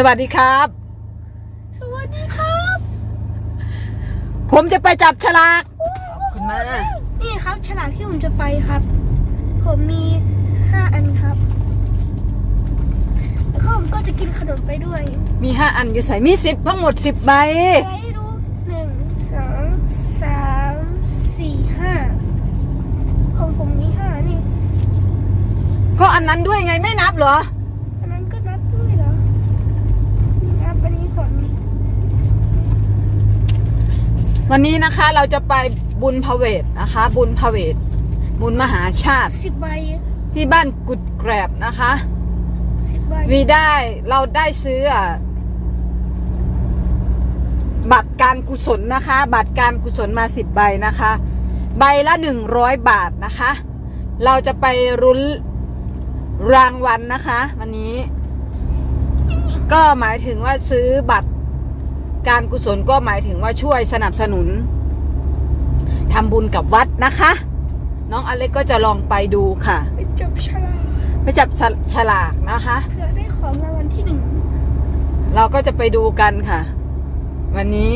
สวัสดีครับ สวัสดีครับ ผมจะไปจับฉลากคุณมานี่ครับฉลากที่ผมจะไปครับ ผมมีห้าอันครับแล้วก็ผมก็จะกินขนมไปด้วยมีห้าอันอยู่ใส่มีสิบทั้งหมดสิบใบไปดูหนึ่งสองสามสี่ห้าของผมมีห้านี่ ก็อันนั้นด้วยไงไม่นับเหรอ อันนั้นก็นับด้วยเหรอนับอันนี้ก่อน วันนี้นะคะเราจะไปบุญพเวทนะคะ บุญพเวทบุญมหาชาติ สิบใบที่บ้านกุดแกรบนะคะ สิบใบมีได้เราได้ซื้ออะบัตรการกุศลนะคะ บัตรการกุศลมาสิบใบนะคะ ใบละหนึ่งร้อยบาทนะคะ เราจะไปรุ้นรางวัลนะคะ วันนี้ ก็หมายถึงว่าซื้อบัตร การกุศลก็หมายถึงว่าช่วยสนับสนุนทำบุญกับวัดนะคะ น้องอเล็กก็จะลองไปดูค่ะไปจับฉลากไปจับฉฉลากนะคะ เพื่อได้ของรางวัลที่หนึ่งเราก็จะไปดูกันค่ะ วันนี้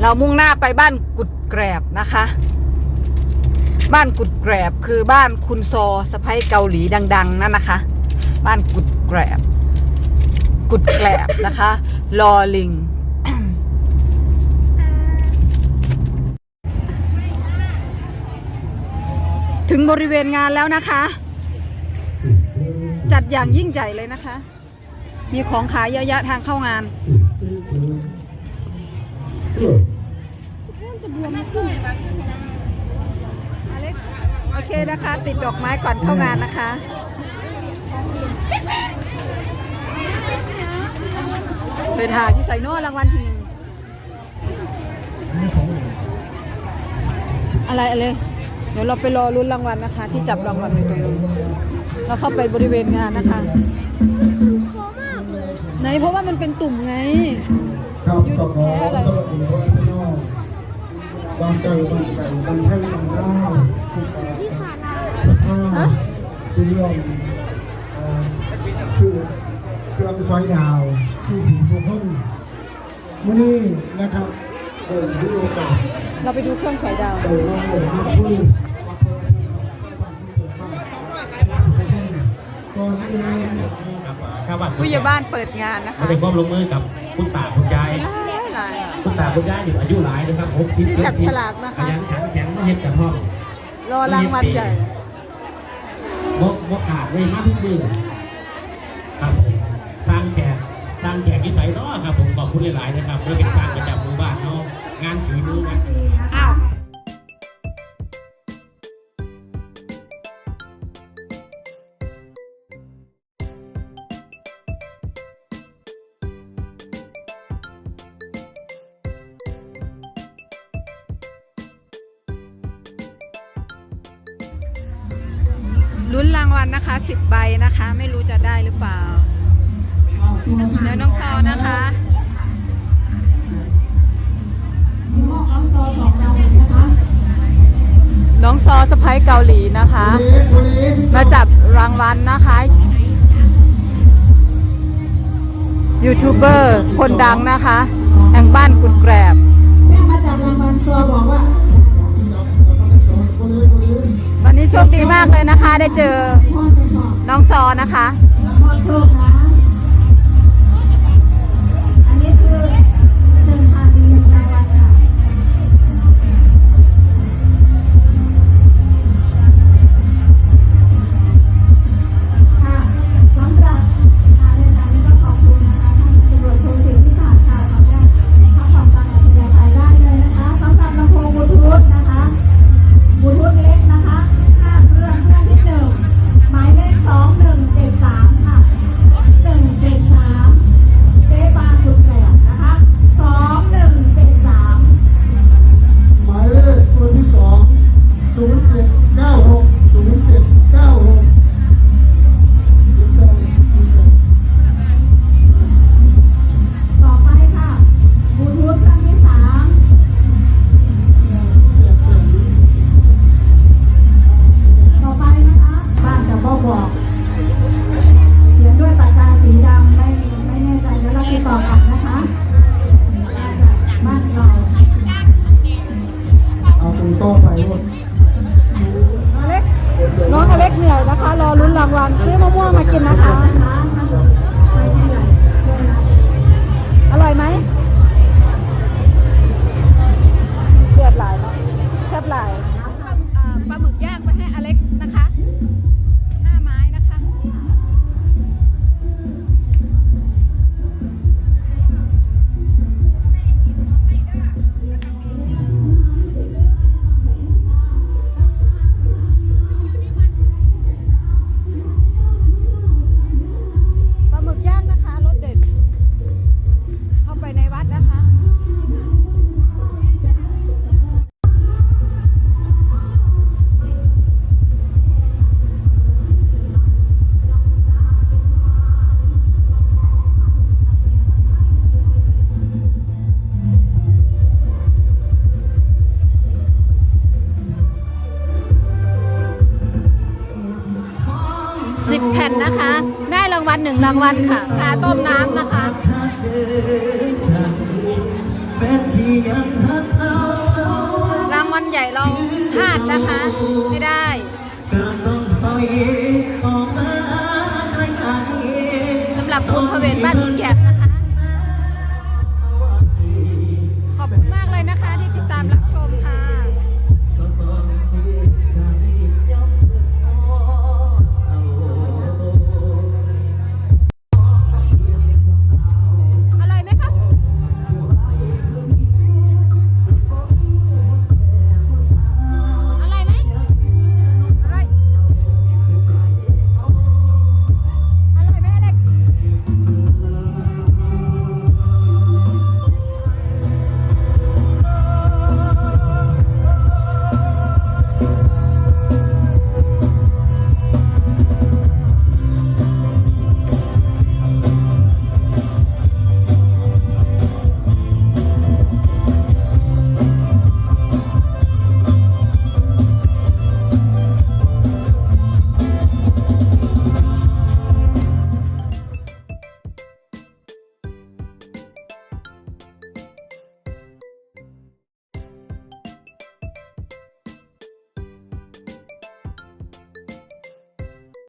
เรามุ่งหน้าไปบ้านกุดแกรบนะคะ บ้านกุดแกรบคือบ้านคุณซอสะพ้ยเกาหลีดัง ๆ นั่นนะคะ บ้านกุดแกรบ กุดแกรบนะคะ ลอลิง ถึงบริเวณงานแล้วนะคะ จัดอย่างยิ่งใหญ่เลยนะคะ มีของขายเยอะแยะทางเข้างานจะบวมขึ้นโอเคนะคะ ติดดอกไม้ก่อนเข้างานนะคะ ไปถ่ายที่ใส่โน่รางวัลที่หนึ่งอะไรอะไรเดี๋ยวเราไปรอรุ้นรางวัลนะคะ ที่จับรางวัลอยู่ตรงนู้นเราเข้าไปบริเวณงานนะคะคอมากเลยไหนเพราะว่ามันเป็นตุ่มไงครับก็ขอสวัสดีพ่อแม่พี่น้องบ้านเก่าบ้านไก่บ้านไทยบ้านลาวทุกฝ่ายที่ศาลาฮะที่เรื่องเอ่อชื่อเครื่องไฟดาว ที่ผีทุกคนมื่อนี้นะครับเปิดที่โอกาสเราไปดูเครื่องสอยดาวเปิดมาเปิดมาคุยก่อนอื่นครับบัตรผู้ใหญ่บ้านเปิดงานนะคะเขาเป็นความลงมือกับคุณตาคุณยายหลายคุณตาคุณยายอยู่อายุหลายนะครับผมนี่จับฉลากนะคะขยันขันแข็งไม่เห็นกับห้องรอรางวัลใหญ่บกบกขาดเลยมากทุกมือครับผมสร้างแขกสร้าง แขกที่ใส่เนาะครับผมขอบคุณหลายๆนะครับด้วยเป็นการประจำหมู่บ้านเนาะงานฝีมืองานฝีมืออ้าวลุ้นรางวัลนะคะสิบใบนะคะ ไม่รู้จะได้หรือเปล่า เดี๋ยวน้องซอนะคะน้องซอสะพ้ายเกาหลีนะคะวันนี้ที่มาจับรางวัลนะคะ ยูทูบเบอร์คนดังนะคะ แห่งบ้านกุดแกรบแม่มาจับรางวัลซอบอกว่า วันนี้โชคดีมากเลยนะคะ ได้เจอพ่อไปบอกน้องซอนะคะ Oh, I. 10 แผ่นนะคะ ได้รางวัลหนึ่งรางวัลค่ะคาต้มน้ำนะคะรางวัลใหญ่เราพลาดนะคะ ไม่ได้สำหรับคุณพระเวทบ้าน